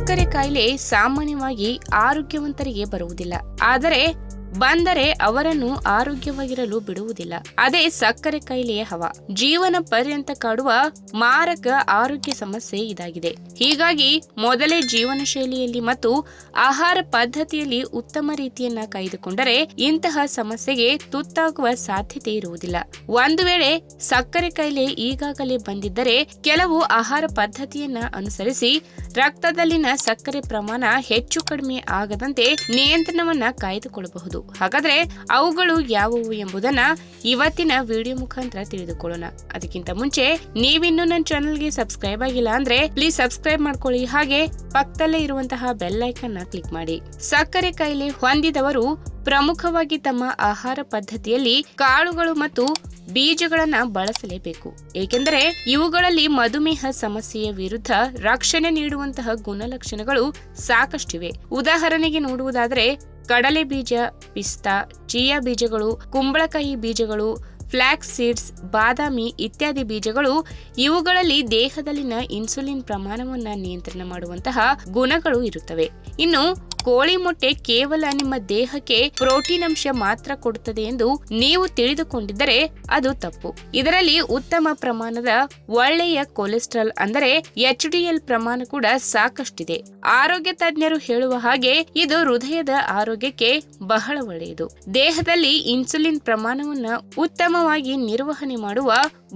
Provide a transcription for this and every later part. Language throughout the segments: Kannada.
ಸಕ್ಕರೆ ಕಾಯಿಲೆ ಸಾಮಾನ್ಯವಾಗಿ ಆರೋಗ್ಯವಂತರಿಗೆ ಬರುವುದಿಲ್ಲ. ಆದರೆ ಬಂದರೆ ಅವರನ್ನು ಆರೋಗ್ಯವಾಗಿರಲು ಬಿಡುವುದಿಲ್ಲ. ಅದೇ ಸಕ್ಕರೆ ಕಾಯಿಲೆಯ ಹವ. ಜೀವನ ಪರ್ಯಂತ ಕಾಡುವ ಮಾರಕ ಆರೋಗ್ಯ ಸಮಸ್ಯೆ ಇದಾಗಿದೆ. ಹೀಗಾಗಿ ಮೊದಲೇ ಜೀವನ ಶೈಲಿಯಲ್ಲಿ ಮತ್ತು ಆಹಾರ ಪದ್ಧತಿಯಲ್ಲಿ ಉತ್ತಮ ರೀತಿಯನ್ನ ಕಾಯ್ದುಕೊಂಡರೆ ಇಂತಹ ಸಮಸ್ಯೆಗೆ ತುತ್ತಾಗುವ ಸಾಧ್ಯತೆ ಇರುವುದಿಲ್ಲ. ಒಂದು ವೇಳೆ ಸಕ್ಕರೆ ಕಾಯಿಲೆ ಈಗಾಗಲೇ ಬಂದಿದ್ದರೆ ಕೆಲವು ಆಹಾರ ಪದ್ಧತಿಯನ್ನ ಅನುಸರಿಸಿ ರಕ್ತದಲ್ಲಿನ ಸಕ್ಕರೆ ಪ್ರಮಾಣ ಹೆಚ್ಚು ಕಡಿಮೆ ಆಗದಂತೆ ನಿಯಂತ್ರಣವನ್ನ ಕಾಯ್ದುಕೊಳ್ಳಬಹುದು. ಹಾಗಾದ್ರೆ ಅವುಗಳು ಯಾವುವು ಎಂಬುದನ್ನ ಇವತ್ತಿನ ವಿಡಿಯೋ ಮುಖಾಂತರ ತಿಳಿದುಕೊಳ್ಳೋಣ. ಅದಕ್ಕಿಂತ ಮುಂಚೆ ನೀವಿನ್ನೂ ನನ್ನ ಚಾನಲ್ಗೆ ಸಬ್ಸ್ಕ್ರೈಬ್ ಆಗಿಲ್ಲ ಅಂದ್ರೆ ಪ್ಲೀಸ್ ಸಬ್ಸ್ಕ್ರೈಬ್ ಮಾಡ್ಕೊಳ್ಳಿ. ಹಾಗೆ ಪಕ್ಕದಲ್ಲೇ ಇರುವಂತಹ ಬೆಲ್ ಐಕನ್ನ ಕ್ಲಿಕ್ ಮಾಡಿ. ಸಕ್ಕರೆ ಕಾಯಿಲೆ ಹೊಂದಿದವರು ಪ್ರಮುಖವಾಗಿ ತಮ್ಮ ಆಹಾರ ಪದ್ಧತಿಯಲ್ಲಿ ಕಾಳುಗಳು ಮತ್ತು ಬೀಜಗಳನ್ನ ಬಳಸಲೇಬೇಕು. ಏಕೆಂದರೆ ಇವುಗಳಲ್ಲಿ ಮಧುಮೇಹ ಸಮಸ್ಯೆಯ ವಿರುದ್ಧ ರಕ್ಷಣೆ ನೀಡುವಂತಹ ಗುಣಲಕ್ಷಣಗಳು ಸಾಕಷ್ಟಿವೆ. ಉದಾಹರಣೆಗೆ ನೋಡುವುದಾದರೆ, ಕಡಲೆ ಬೀಜ, ಪಿಸ್ತಾ, ಚಿಯಾ ಬೀಜಗಳು, ಕುಂಬಳಕಾಯಿ ಬೀಜಗಳು ಫ್ಲಾಕ್ಸ್ ಸೀಡ್ಸ್, ಬಾದಾಮಿ ಇತ್ಯಾದಿ ಬೀಜಗಳು ಇವುಗಳಲ್ಲಿ ದೇಹದಲ್ಲಿನ ಇನ್ಸುಲಿನ್ ಪ್ರಮಾಣವನ್ನು ನಿಯಂತ್ರಣ ಮಾಡುವಂತಹ ಗುಣಗಳು ಇರುತ್ತವೆ. ಇನ್ನು ಕೋಳಿ ಮೊಟ್ಟೆ ಕೇವಲ ನಿಮ್ಮ ದೇಹಕ್ಕೆ ಪ್ರೋಟೀನ್ ಅಂಶ ಮಾತ್ರ ಕೊಡುತ್ತದೆ ಎಂದು ನೀವು ತಿಳಿದುಕೊಂಡಿದ್ದರೆ ಅದು ತಪ್ಪು. ಇದರಲ್ಲಿ ಉತ್ತಮ ಪ್ರಮಾಣದ ಒಳ್ಳೆಯ ಕೊಲೆಸ್ಟ್ರಾಲ್ ಅಂದರೆ ಎಚ್ ಡಿಎಲ್ ಪ್ರಮಾಣ ಕೂಡ ಸಾಕಷ್ಟಿದೆ. ಆರೋಗ್ಯ ತಜ್ಞರು ಹೇಳುವ ಹಾಗೆ ಇದು ಹೃದಯದ ಆರೋಗ್ಯಕ್ಕೆ ಬಹಳ ಒಳ್ಳೆಯದು. ದೇಹದಲ್ಲಿ ಇನ್ಸುಲಿನ್ ಪ್ರಮಾಣವನ್ನ ಉತ್ತಮವಾಗಿ ನಿರ್ವಹಣೆ ಮಾಡುವ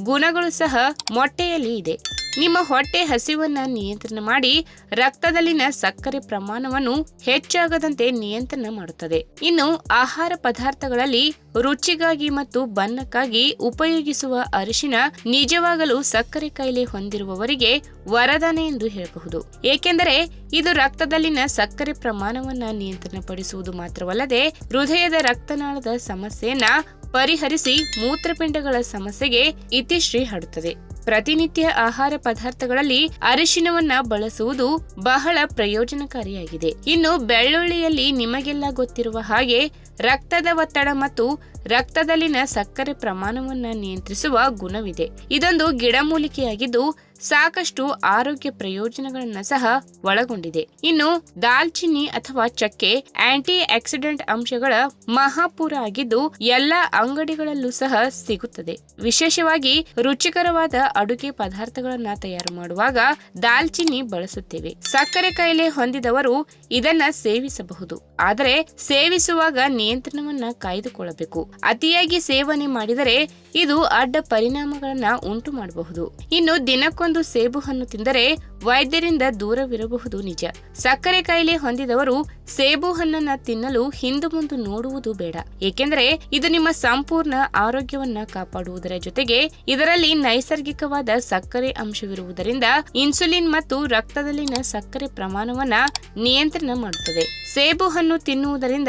ಗುಣಗಳು ಸಹ ಮೊಟ್ಟೆಯಲ್ಲಿ ಇದೆ. ನಿಮ್ಮ ಹೊಟ್ಟೆ ಹಸಿವನ್ನು ನಿಯಂತ್ರಣ ಮಾಡಿ ರಕ್ತದಲ್ಲಿನ ಸಕ್ಕರೆ ಪ್ರಮಾಣವನ್ನು ಹೆಚ್ಚಾಗದಂತೆ ನಿಯಂತ್ರಣ ಮಾಡುತ್ತದೆ. ಇನ್ನು ಆಹಾರ ಪದಾರ್ಥಗಳಲ್ಲಿ ರುಚಿಗಾಗಿ ಮತ್ತು ಬಣ್ಣಕ್ಕಾಗಿ ಉಪಯೋಗಿಸುವ ಅರಿಶಿನ ನಿಜವಾಗಲೂ ಸಕ್ಕರೆ ಕಾಯಿಲೆ ಹೊಂದಿರುವವರಿಗೆ ವರದಾನ ಎಂದು ಹೇಳಬಹುದು. ಏಕೆಂದರೆ ಇದು ರಕ್ತದಲ್ಲಿನ ಸಕ್ಕರೆ ಪ್ರಮಾಣವನ್ನು ನಿಯಂತ್ರಣಪಡಿಸುವುದು ಮಾತ್ರವಲ್ಲದೆ ಹೃದಯದ ರಕ್ತನಾಳದ ಸಮಸ್ಯೆಯನ್ನ ಪರಿಹರಿಸಿ ಮೂತ್ರಪಿಂಡಗಳ ಸಮಸ್ಯೆಗೆ ಇತಿಶ್ರೀ ಹಾಡುತ್ತದೆ ಪ್ರತಿನಿತ್ಯ ಆಹಾರ ಪದಾರ್ಥಗಳಲ್ಲಿ ಅರಿಶಿನವನ್ನ ಬಳಸುವುದು ಬಹಳ ಪ್ರಯೋಜನಕಾರಿಯಾಗಿದೆ. ಇನ್ನು ಬೆಳ್ಳುಳ್ಳಿಯಲ್ಲಿ ನಿಮಗೆಲ್ಲ ಗೊತ್ತಿರುವ ಹಾಗೆ ರಕ್ತದ ಒತ್ತಡ ಮತ್ತು ರಕ್ತದಲ್ಲಿನ ಸಕ್ಕರೆ ಪ್ರಮಾಣವನ್ನು ನಿಯಂತ್ರಿಸುವ ಗುಣವಿದೆ. ಇದೊಂದು ಗಿಡಮೂಲಿಕೆಯಾಗಿದ್ದು ಸಾಕಷ್ಟು ಆರೋಗ್ಯ ಪ್ರಯೋಜನಗಳನ್ನು ಸಹ ಒಳಗೊಂಡಿದೆ. ಇನ್ನು ದಾಲ್ಚಿನ್ನಿ ಅಥವಾ ಚಕ್ಕೆ ಆಂಟಿ ಆಕ್ಸಿಡೆಂಟ್ ಅಂಶಗಳ ಮಹಾಪೂರ ಆಗಿದ್ದು ಎಲ್ಲ ಅಂಗಡಿಗಳಲ್ಲೂ ಸಹ ಸಿಗುತ್ತದೆ. ವಿಶೇಷವಾಗಿ ರುಚಿಕರವಾದ ಅಡುಗೆ ಪದಾರ್ಥಗಳನ್ನ ತಯಾರು ಮಾಡುವಾಗ ದಾಲ್ಚಿನ್ನಿ ಬಳಸುತ್ತೇವೆ. ಸಕ್ಕರೆ ಕಾಯಿಲೆ ಹೊಂದಿದವರು ಇದನ್ನ ಸೇವಿಸಬಹುದು. ಆದರೆ ಸೇವಿಸುವಾಗ ನಿಯಂತ್ರಣವನ್ನ ಕಾಯ್ದುಕೊಳ್ಳಬೇಕು. ಅತಿಯಾಗಿ ಸೇವನೆ ಮಾಡಿದರೆ ಇದು ಅಡ್ಡ ಪರಿಣಾಮಗಳನ್ನ ಉಂಟು ಮಾಡಬಹುದು. ಇನ್ನು ದಿನಕ್ಕೊಂದು ಸೇಬು ಹಣ್ಣು ತಿಂದರೆ ವೈದ್ಯರಿಂದ ದೂರವಿರಬಹುದು ನಿಜ. ಸಕ್ಕರೆ ಕಾಯಿಲೆ ಹೊಂದಿದವರು ಸೇಬು ಹಣ್ಣನ್ನ ತಿನ್ನಲು ಹಿಂದೆ ಮುಂದೆ ನೋಡುವುದು ಬೇಡ. ಏಕೆಂದರೆ ಇದು ನಿಮ್ಮ ಸಂಪೂರ್ಣ ಆರೋಗ್ಯವನ್ನ ಕಾಪಾಡುವುದರ ಜೊತೆಗೆ ಇದರಲ್ಲಿ ನೈಸರ್ಗಿಕವಾದ ಸಕ್ಕರೆ ಅಂಶವಿರುವುದರಿಂದ ಇನ್ಸುಲಿನ್ ಮತ್ತು ರಕ್ತದಲ್ಲಿನ ಸಕ್ಕರೆ ಪ್ರಮಾಣವನ್ನ ನಿಯಂತ್ರಣ ಮಾಡುತ್ತದೆ. ಸೇಬು ಹಣ್ಣು ತಿನ್ನುವುದರಿಂದ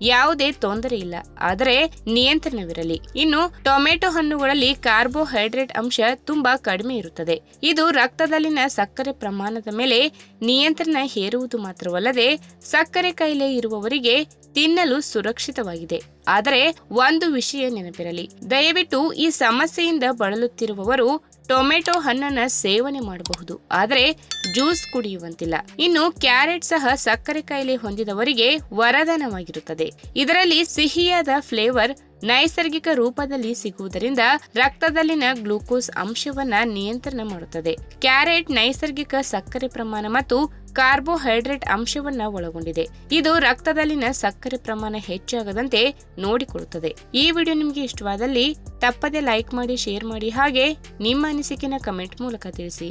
ಯಾವುದೇ ತೊಂದರೆ ಇಲ್ಲ. ಆದರೆ ನಿಯಂತ್ರಣವಿರಲಿ. ಇನ್ನು ಟೊಮೆಟೊ ಹಣ್ಣುಗಳಲ್ಲಿ ಕಾರ್ಬೋಹೈಡ್ರೇಟ್ ಅಂಶ ತುಂಬಾ ಕಡಿಮೆ ಇರುತ್ತದೆ. ಇದು ರಕ್ತದಲ್ಲಿನ ಸಕ್ಕರೆ ಪ್ರಮಾಣದ ಮೇಲೆ ನಿಯಂತ್ರಣ ಹೇರುವುದು ಮಾತ್ರವಲ್ಲದೆ ಸಕ್ಕರೆ ಕಾಯಿಲೆ ಇರುವವರಿಗೆ ತಿನ್ನಲು ಸುರಕ್ಷಿತವಾಗಿದೆ. ಆದರೆ ಒಂದು ವಿಷಯ ನೆನಪಿರಲಿ. ದಯವಿಟ್ಟು ಈ ಸಮಸ್ಯೆಯಿಂದ ಬಳಲುತ್ತಿರುವವರು ಟೊಮೆಟೊ ಹಣ್ಣನ್ನು ಸೇವನೆ ಮಾಡಬಹುದು. ಆದರೆ ಜ್ಯೂಸ್ ಕುಡಿಯುವಂತಿಲ್ಲ. ಇನ್ನು ಕ್ಯಾರೆಟ್ ಸಹ ಸಕ್ಕರೆ ಕಾಯಿಲೆ ಹೊಂದಿದವರಿಗೆ ವರದಾನವಾಗಿರುತ್ತದೆ. ಇದರಲ್ಲಿ ಸಿಹಿಯಾದ ಫ್ಲೇವರ್ ನೈಸರ್ಗಿಕ ರೂಪದಲ್ಲಿ ಸಿಗುವುದರಿಂದ ರಕ್ತದಲ್ಲಿನ ಗ್ಲೂಕೋಸ್ ಅಂಶವನ್ನ ನಿಯಂತ್ರಣ ಮಾಡುತ್ತದೆ. ಕ್ಯಾರೆಟ್ ನೈಸರ್ಗಿಕ ಸಕ್ಕರೆ ಪ್ರಮಾಣ ಮತ್ತು ಕಾರ್ಬೋಹೈಡ್ರೇಟ್ ಅಂಶವನ್ನ ಒಳಗೊಂಡಿದೆ. ಇದು ರಕ್ತದಲ್ಲಿನ ಸಕ್ಕರೆ ಪ್ರಮಾಣ ಹೆಚ್ಚಾಗದಂತೆ ನೋಡಿಕೊಳ್ಳುತ್ತದೆ ಈ ವಿಡಿಯೋ ನಿಮಗೆ ಇಷ್ಟವಾದಲ್ಲಿ ತಪ್ಪದೆ ಲೈಕ್ ಮಾಡಿ, ಶೇರ್ ಮಾಡಿ ಹಾಗೆ ನಿಮ್ಮ ಅನಿಸಿಕೆನ ಕಮೆಂಟ್ ಮೂಲಕ ತಿಳಿಸಿ.